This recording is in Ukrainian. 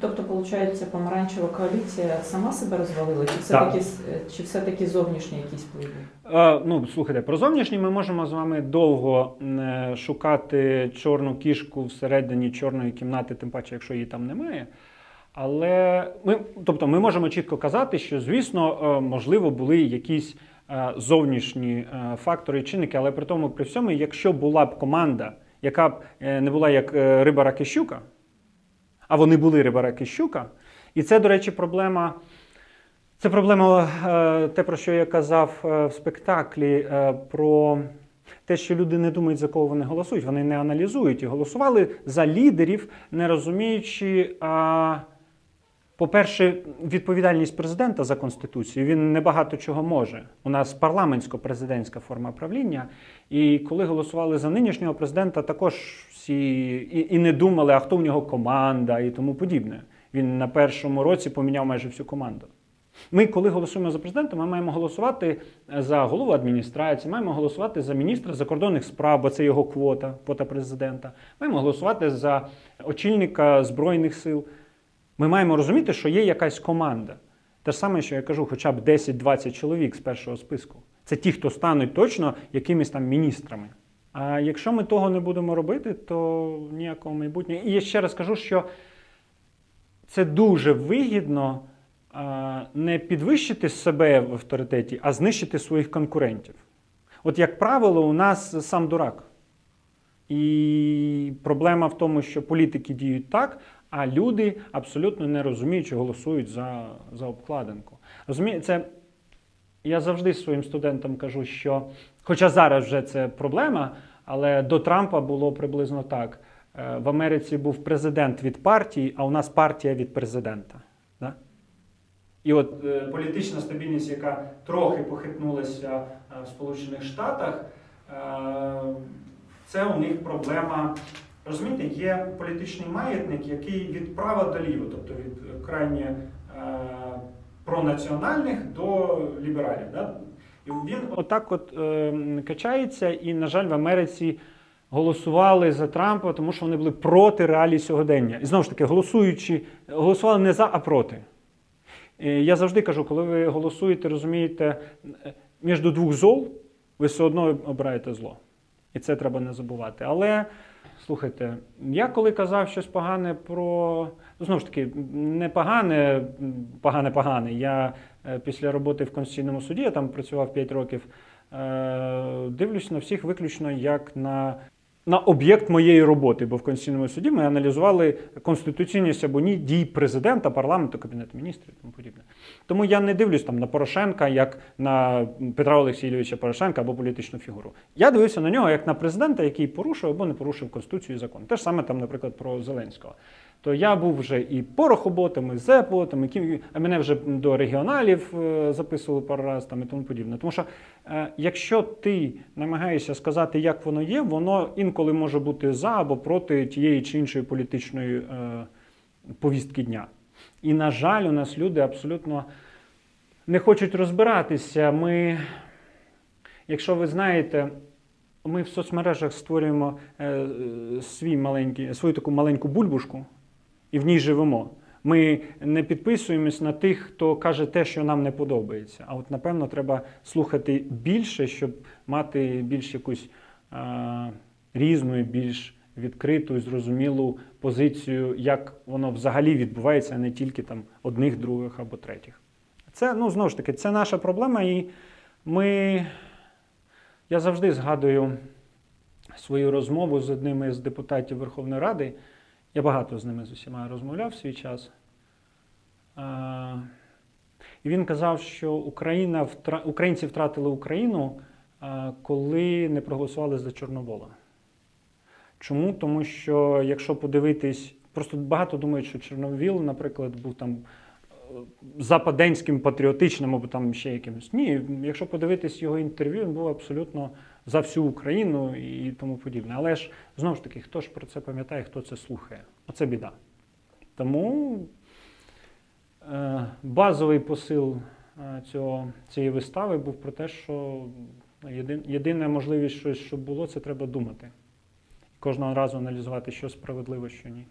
Тобто, виходить, помаранчева коаліція сама себе розвалила, чи все-таки, чи все-таки зовнішні якісь впливи? Е, ну, слухайте, про зовнішній ми можемо з вами довго е, шукати чорну кішку всередині чорної кімнати, тим паче, якщо її там немає. Але ми, тобто, ми можемо чітко казати, що, звісно, е, можливо, були якісь е, зовнішні е, фактори і чинники, але при тому, при всьому, якщо була б команда, яка б е, не була як е, риба раки щука, а вони були рибарек і щука, і це, до речі, проблема. Це проблема, е, те, про що я казав е, в спектаклі, е, про те, що люди не думають, за кого вони голосують. Вони не аналізують і голосували за лідерів, не розуміючи, по-перше, відповідальність президента за конституцію. Він небагато чого може. У нас парламентсько-президентська форма правління. І коли голосували за нинішнього президента, також всі і, і не думали, а хто в нього команда і тому подібне. Він на першому році поміняв майже всю команду. Ми, коли голосуємо за президента, ми маємо голосувати за голову адміністрації, маємо голосувати за міністра закордонних справ, бо це його квота, квота президента. Маємо голосувати за очільника збройних сил. Ми маємо розуміти, що є якась команда. Те ж саме, що я кажу, хоча б 10-20 чоловік з першого списку. Це ті, хто стануть точно якимись там міністрами. А якщо ми того не будемо робити, то ніякого майбутнього. І я ще раз кажу, що це дуже вигідно не підвищити себе в авторитеті, а знищити своїх конкурентів. От, як правило, у нас сам дурак. І проблема в тому, що політики діють так, а люди абсолютно не розуміють, чи голосують за, за обкладинку. Розумієте, я завжди своїм студентам кажу, що, хоча зараз вже це проблема, але до Трампа було приблизно так. Е, В Америці був президент від партії, а у нас партія від президента. І от е, політична стабільність, яка трохи похитнулася е, в Сполучених Штатах, це у них проблема. Розумієте, є політичний маятник, який від права до ліва, тобто від е, крайні е, пронаціональних до лібералів. Да? І він отак от е, качається, і, на жаль, в Америці голосували за Трампа, тому що вони були проти реалій сьогодення. І знову ж таки, голосуючи, голосували не за, а проти. Е, Я завжди кажу, коли ви голосуєте, розумієте, е, між двох зол, ви все одно обираєте зло. І це треба не забувати. Але слухайте, я коли казав щось погане про. Ну, знову ж таки, не погане, погане, погане. Я е, після роботи в Конституційному суді, я там працював 5 років, е, дивлюсь на всіх виключно як на. На об'єкт моєї роботи, бо в Конституційному суді ми аналізували конституційність або ні дій президента, парламенту, кабінету міністрів і тому подібне. Тому я не дивлюсь там на Порошенка як на Петра Олексійовича Порошенка або політичну фігуру. Я дивився на нього як на президента, який порушив або не порушив конституцію і закон. Те ж саме там, наприклад, про Зеленського. То я був вже і порохоботом, і зеботом, і а мене вже до регіоналів е, записували пару раз там і тому подібне. Тому що е, якщо ти намагаєшся сказати, як воно є, воно інколи може бути за або проти тієї чи іншої політичної е, повістки дня. І, на жаль, у нас люди абсолютно не хочуть розбиратися. Ми, якщо ви знаєте, ми в соцмережах створюємо е, свій маленький, свою таку маленьку бульбушку і в ній живемо. Ми не підписуємось на тих, хто каже те, що нам не подобається. А от, напевно, треба слухати більше, щоб мати більш якусь е, різну, і більш відкриту і зрозумілу позицію, як воно взагалі відбувається, а не тільки там одних, других або третіх. Це, ну, знову ж таки, це наша проблема, і ми. Я завжди згадую свою розмову з одним із депутатів Верховної Ради. Я багато з ними з усіма розмовляв в свій час. І він казав, що Україна українці втратили Україну, коли не проголосували за Чорновола. Чому? Тому що, якщо подивитись, просто багато думають, що Чорновіл, наприклад, був там е, западенським патріотичним або там ще якимось. Ні, якщо подивитись його інтерв'ю, він був абсолютно за всю Україну і тому подібне. Але ж знову ж таки, хто ж про це пам'ятає, хто це слухає? Оце біда. Тому е, базовий посил е, цього, цієї вистави був про те, що єдин, єдина можливість щось, щоб було, це треба думати. Кожного разу аналізувати, що справедливо, що ні.